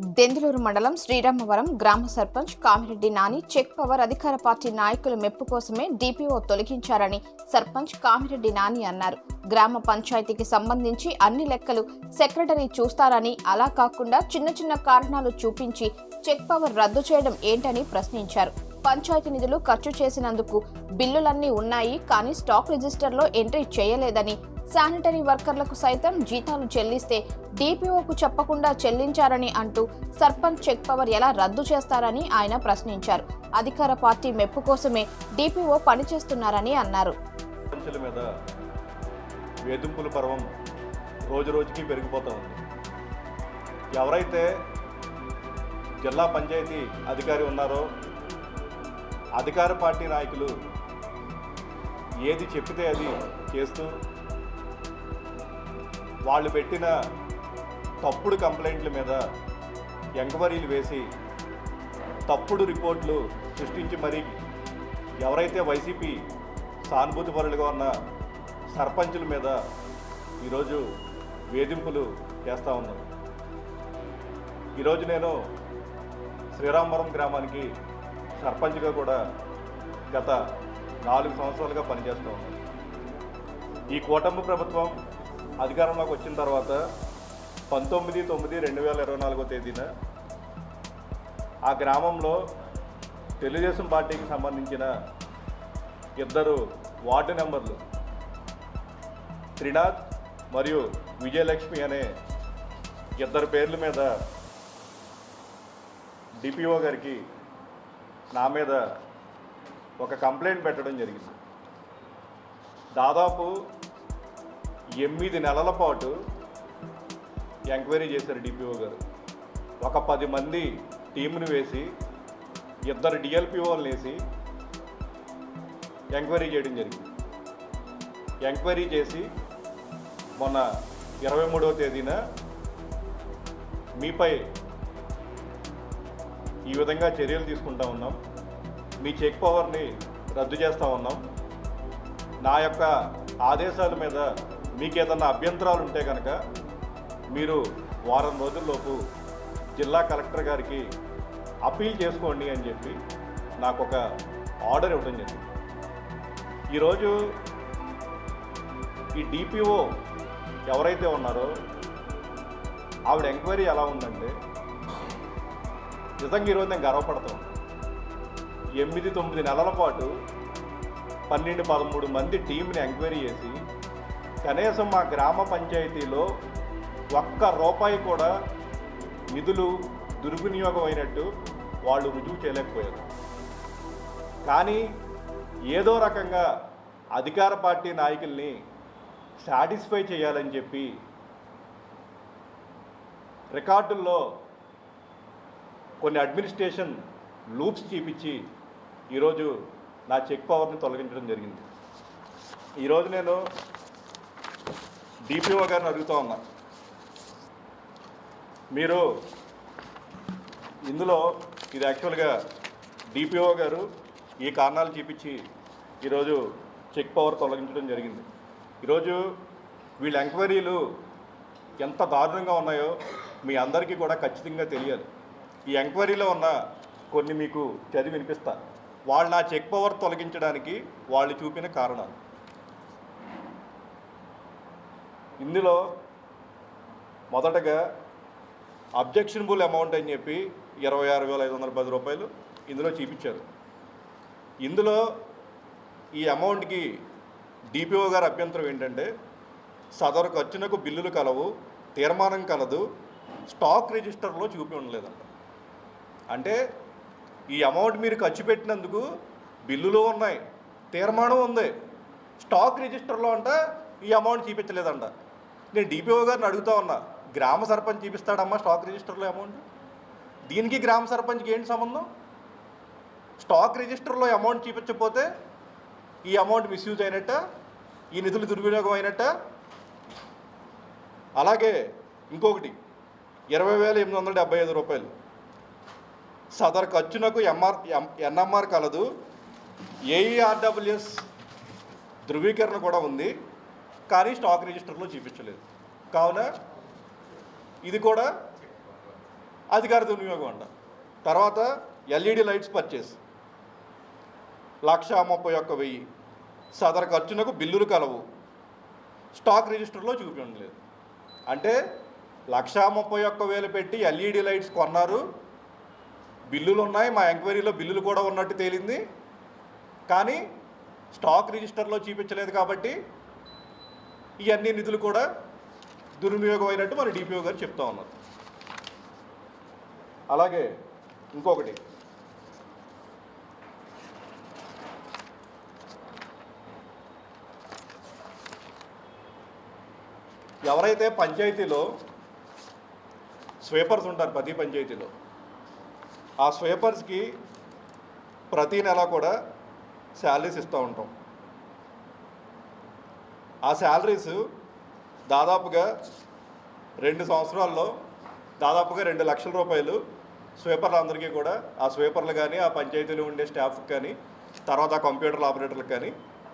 దెందులూరు మండలం శ్రీరామవరం గ్రామ sarpanch Kamireddy Nani check power అధికార పార్టీ నాయకుల మెప్పు కోసమే డిపిఓ తొలగించారని సర్పంచ్ కామిరెడ్డి నాని అన్నారు. గ్రామ పంచాయతీకి సంబంధించి అన్ని లెక్కలు సెక్రటరీ చూస్తారని అలా కాకుండా చిన్న చిన్న కారణాలు చూపించి చెక్ పవర్ రద్దు చేయడం ఏంటని ప్రశ్నించారు. పంచాయతీ నిధులు ఖర్చు చేసినందుకు బిల్లులన్నీ ఉన్నాయి కానీ స్టాక్ రిజిస్టర్లో ఎంట్రీ చేయలేదని శానిటరీ వర్కర్లకు సైతం జీతాలు చెల్లిస్తే డిపిఓకు చెప్పకుండా చెల్లించారని అంటూ సర్పంచ్ చెక్ పవర్ ఎలా రద్దు చేస్తారని ఆయన ప్రశ్నించారు. అధికార పార్టీ మెప్పు కోసమే డిపిఓ పనిచేస్తున్నారని అన్నారు. వేధింపుల పర్వం రోజు రోజుకి పెరిగిపోతూ ఉంది. ఎవరైతే జిల్లా పంచాయతీ అధికారి ఉన్నారో అధికార పార్టీ నాయకులు ఏది చెప్పితే అది చేస్తూ వాళ్ళు పెట్టిన తప్పుడు కంప్లైంట్ల మీద ఎంక్వైరీలు వేసి తప్పుడు రిపోర్ట్లు సృష్టించి మరీ ఎవరైతే వైసీపీ సానుభూతి పరులుగా ఉన్న సర్పంచుల మీద ఈరోజు వేధింపులు చేస్తూ ఉన్నారు ఈరోజు నేను శ్రీరామవరం గ్రామానికి సర్పంచ్గా కూడా గత నాలుగు సంవత్సరాలుగా పనిచేస్తూ ఉన్నాను. ఈ కూటమి ప్రభుత్వం అధికారంలోకి వచ్చిన తర్వాత పంతొమ్మిది తొమ్మిది రెండు వేల ఇరవై నాలుగో తేదీన ఆ గ్రామంలో తెలుగుదేశం పార్టీకి సంబంధించిన ఇద్దరు వార్డు నెంబర్లు త్రినాథ్ మరియు విజయలక్ష్మి అనే ఇద్దరు పేర్ల మీద డిపిఓ గారికి నా మీద ఒక కంప్లైంట్ పెట్టడం జరిగింది. దాదాపు ఎనిమిది నెలల పాటు ఎంక్వైరీ చేశారు డిపిఓ గారు. ఒక పది మంది టీంను వేసి ఇద్దరు డిఎల్పిఓలను వేసి ఎంక్వైరీ చేయడం జరిగింది. ఎంక్వైరీ చేసి మొన్న ఇరవై మూడవ తేదీన మీపై ఈ విధంగా చర్యలు తీసుకుంటా ఉన్నాం. మీ చెక్ పవర్ని రద్దు చేస్తూ ఉన్నాం. నా యొక్క ఆదేశాల మీద మీకు ఏదన్నా అభ్యంతరాలు ఉంటే కనుక మీరు వారం రోజుల్లోపు జిల్లా కలెక్టర్ గారికి అప్పీల్ చేసుకోండి అని చెప్పి నాకు ఒక ఆర్డర్ ఇవ్వడం జరిగింది. ఈరోజు ఈ డిపిఓ ఎవరైతే ఉన్నారో ఆవిడ ఎంక్వైరీ ఎలా ఉందంటే నిజంగా ఈరోజు నేను గర్వపడతాం ఎనిమిది తొమ్మిది నెలల పాటు పన్నెండు పదమూడు మంది టీంని ఎంక్వైరీ చేసి కనీసం మా గ్రామ పంచాయతీలో ఒక్క రూపాయి కూడా నిధులు దుర్వినియోగం అయినట్టు వాళ్ళు రుజువు చేయలేకపోయారు. కానీ ఏదో రకంగా అధికార పార్టీ నాయకుల్ని సాటిస్ఫై చేయాలని చెప్పి రికార్డుల్లో కొన్ని అడ్మినిస్ట్రేషన్ లూప్స్ చూపించి ఈరోజు నా చెక్ పవర్ని తొలగించడం జరిగింది. ఈరోజు నేను డిపిఓ గారిని అడుగుతా ఉన్నా. మీరు ఇందులో ఇది యాక్చువల్గా డిపిఓ గారు ఈ కారణాలు చూపించి ఈరోజు చెక్ పవర్ తొలగించడం జరిగింది. ఈరోజు వీళ్ళ ఎంక్వైరీలు ఎంత దారుణంగా ఉన్నాయో మీ అందరికీ కూడా ఖచ్చితంగా తెలియాలి. ఈ ఎంక్వైరీలో ఉన్న కొన్ని మీకు చదివి వినిపిస్తా. వాళ్ళు నా చెక్ పవర్ తొలగించడానికి వాళ్ళు చూపిన కారణాలు. ఇందులో మొదటగా అబ్జెక్షనబుల్ అమౌంట్ అని చెప్పి ఇరవై ఆరు వేల ఐదు వందల పది రూపాయలు ఇందులో చూపించారు. ఇందులో ఈ అమౌంట్కి డిపిఓ గారి అభ్యంతరం ఏంటంటే సదరు ఖర్చునకు బిల్లులు కలవు తీర్మానం కలదు స్టాక్ రిజిస్టర్లో చూపి ఉండలేదంట. అంటే ఈ అమౌంట్ మీరు ఖర్చు పెట్టినందుకు బిల్లులు ఉన్నాయి తీర్మానం ఉంది స్టాక్ రిజిస్టర్లో అంట ఈ అమౌంట్ చూపించలేదంట. నేను డిపిఓ గారిని అడుగుతా ఉన్నా గ్రామ సర్పంచ్ చూపిస్తాడమ్మా స్టాక్ రిజిస్టర్లో అమౌంట్ దీనికి గ్రామ సర్పంచ్కి ఏంటి సంబంధం? స్టాక్ రిజిస్టర్లో అమౌంట్ చూపించకపోతే ఈ అమౌంట్ మిస్యూజ్ అయినట్ట ఈ నిధులు దుర్వినియోగం అయినట్ట? అలాగే ఇంకొకటి ఇరవై వేల ఎనిమిది వందల డెబ్బై ఐదు రూపాయలు. సదర్ ఖర్చునకు ఎంఆర్ ఎన్ఎంఆర్ కలదు ఏఈఆర్డబ్ల్యూఎస్ ధృవీకరణ కూడా ఉంది. కానీ స్టాక్ రిజిస్టర్లో చూపించలేదు. కావున ఇది కూడా అధికార దుర్వినియోగం అంట. తర్వాత ఎల్ఈడి లైట్స్ పర్చేస్. లక్ష ముప్పై ఒక్క వెయ్యి సదరు ఖర్చునకు బిల్లులు కలవు. స్టాక్ రిజిస్టర్లో చూపించలేదు. అంటే లక్షా ముప్పై ఒక్క వేలు పెట్టి ఎల్ఈడి లైట్స్ కొన్నారు. బిల్లులు ఉన్నాయి మా ఎంక్వైరీలో బిల్లులు కూడా ఉన్నట్టు తేలింది. కానీ స్టాక్ రిజిస్టర్లో చూపించలేదు కాబట్టి ఇవన్నీ నిధులు కూడా దుర్వినియోగం అయినట్టు మన డిపిఓ గారు చెప్తా ఉన్నారు. అలాగే ఇంకొకటి. ఎవరైతే పంచాయతీలో స్వీపర్స్ ఉంటారు ప్రతి పంచాయతీలో ఆ స్వీపర్స్కి ప్రతి నెల కూడా శాలరీస్ ఇస్తూ ఉంటాం. ఆ శాలరీస్ దాదాపుగా రెండు సంవత్సరాల్లో దాదాపుగా రెండు లక్షల రూపాయలు స్వీపర్లందరికీ కూడా ఆ స్వీపర్లు కానీ ఆ పంచాయతీలో ఉండే స్టాఫ్కి కానీ తర్వాత కంప్యూటర్ ఆపరేటర్లకు కానీ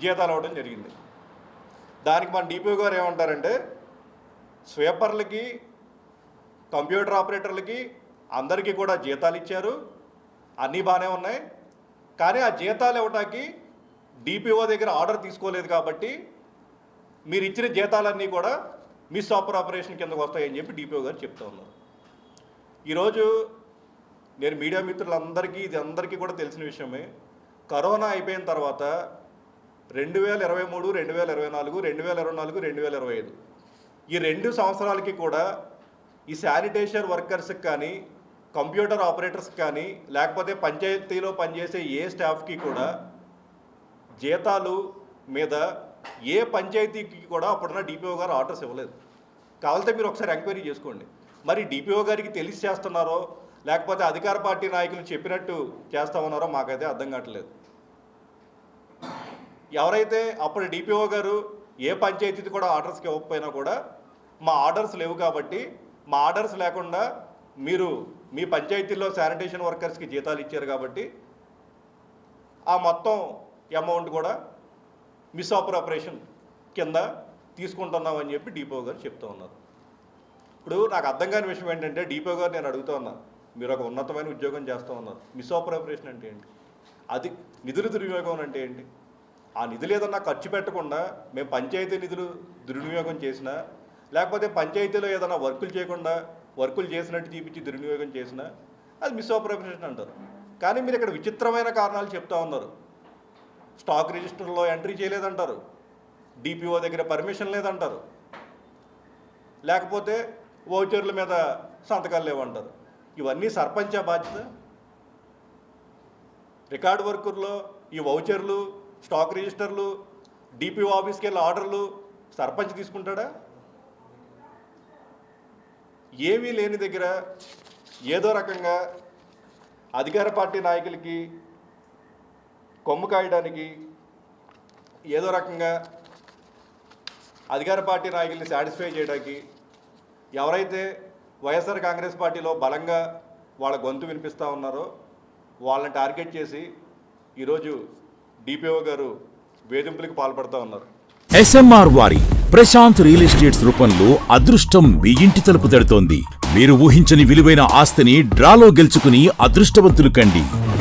జీతాలు ఇవ్వడం జరిగింది. దానికి మన డిపిఓ గారు ఏమంటారంటే స్వీపర్లకి కంప్యూటర్ ఆపరేటర్లకి అందరికీ కూడా జీతాలు ఇచ్చారు. అన్నీ బాగానే ఉన్నాయి. కానీ ఆ జీతాలు ఇవ్వటానికి డిపిఓ దగ్గర ఆర్డర్ తీసుకోలేదు కాబట్టి మీరు ఇచ్చిన జీతాలన్నీ కూడా మిస్ ఆపర్ ఆపరేషన్ కిందకు వస్తాయని చెప్పి డిపిఓ గారు చెప్తా ఉన్నారు. ఈరోజు నేను మీడియా మిత్రులందరికీ ఇది అందరికీ కూడా తెలిసిన విషయమే. కరోనా అయిపోయిన తర్వాత రెండు వేల ఇరవై మూడు రెండు వేల ఇరవై నాలుగు రెండు వేల ఇరవై నాలుగు రెండు వేల ఇరవై ఐదు ఈ రెండు సంవత్సరాలకి కూడా ఈ శానిటేషన్ వర్కర్స్కి కానీ కంప్యూటర్ ఆపరేటర్స్కి కానీ లేకపోతే పంచాయతీలో పనిచేసే ఏ స్టాఫ్కి కూడా జీతాలు మీద ఏ పంచాయతీకి కూడా అప్పుడున్న డిపిఓ గారు ఆర్డర్స్ ఇవ్వలేదు. కావాలంటే మీరు ఒకసారి ఎంక్వైరీ చేసుకోండి. మరి డిపిఓ గారికి తెలిసి చేస్తున్నారో లేకపోతే అధికార పార్టీ నాయకులు చెప్పినట్టు చేస్తా ఉన్నారో మాకైతే అర్థం కావట్లేదు. ఎవరైతే అప్పుడు డిపిఓ గారు ఏ పంచాయతీకి కూడా ఆర్డర్స్కి ఇవ్వకపోయినా కూడా మా ఆర్డర్స్ లేవు కాబట్టి మా ఆర్డర్స్ లేకుండా మీరు మీ పంచాయతీల్లో శానిటేషన్ వర్కర్స్కి జీతాలు ఇచ్చారు కాబట్టి ఆ మొత్తం అమౌంట్ కూడా మిస్ ఆపరేషన్ కింద తీసుకుంటున్నామని చెప్పి డిపో గారు చెప్తూ ఉన్నారు. ఇప్పుడు నాకు అర్థం కాని విషయం ఏంటంటే డిపో గారు నేను అడుగుతూ ఉన్నాను మీరు ఒక ఉన్నతమైన ఉద్యోగం చేస్తూ ఉన్నారు. మిస్ ఆపరేషన్ అంటే ఏంటి? అది నిధులు దుర్వినియోగం అంటే ఏంటి? ఆ నిధులు ఏదన్నా ఖర్చు పెట్టకుండా మేము పంచాయతీ నిధులు దుర్వినియోగం చేసినా లేకపోతే పంచాయతీలో ఏదైనా వర్కులు చేయకుండా వర్కులు చేసినట్టు చూపించి దుర్వినియోగం చేసినా అది మిస్ ఆపరేషన్ అంటారు. కానీ మీరు ఇక్కడ విచిత్రమైన కారణాలు చెప్తా ఉన్నారు. స్టాక్ రిజిస్టర్లో ఎంట్రీ చేయలేదంటారు. డిపిఓ దగ్గర పర్మిషన్ లేదంటారు. లేకపోతే వౌచర్ల మీద సంతకాలు లేవంటారు. ఇవన్నీ సర్పంచ బాధ్యత. రికార్డ్ వర్కర్లో ఈ వౌచర్లు స్టాక్ రిజిస్టర్లు డిపిఓ ఆఫీస్కి వెళ్ళి ఆర్డర్లు సర్పంచ్ తీసుకుంటాడా? ఏమీ లేని దగ్గర ఏదో రకంగా అధికార పార్టీ నాయకులకి కొమ్ము కాయడానికి ఏదో రకంగా అధికార పార్టీ నాయకుల్ని సాటిస్ఫై చేయడానికి ఎవరైతే వైఎస్ఆర్ కాంగ్రెస్ పార్టీలో బలంగా వాళ్ళ గొంతు వినిపిస్తూ ఉన్నారో వాళ్ళని టార్గెట్ చేసి ఈరోజు డిపిఓ గారు వేధింపులకు పాల్పడుతూ ఉన్నారు. ఎస్ఎంఆర్ వారి ప్రశాంత్ రియల్ ఎస్టేట్స్ రూపంలో అదృష్టం మీ ఇంటి తలుపు తడుతోంది. మీరు ఊహించని విలువైన ఆస్తిని డ్రాలో గెలుచుకుని అదృష్టవంతులు కండి.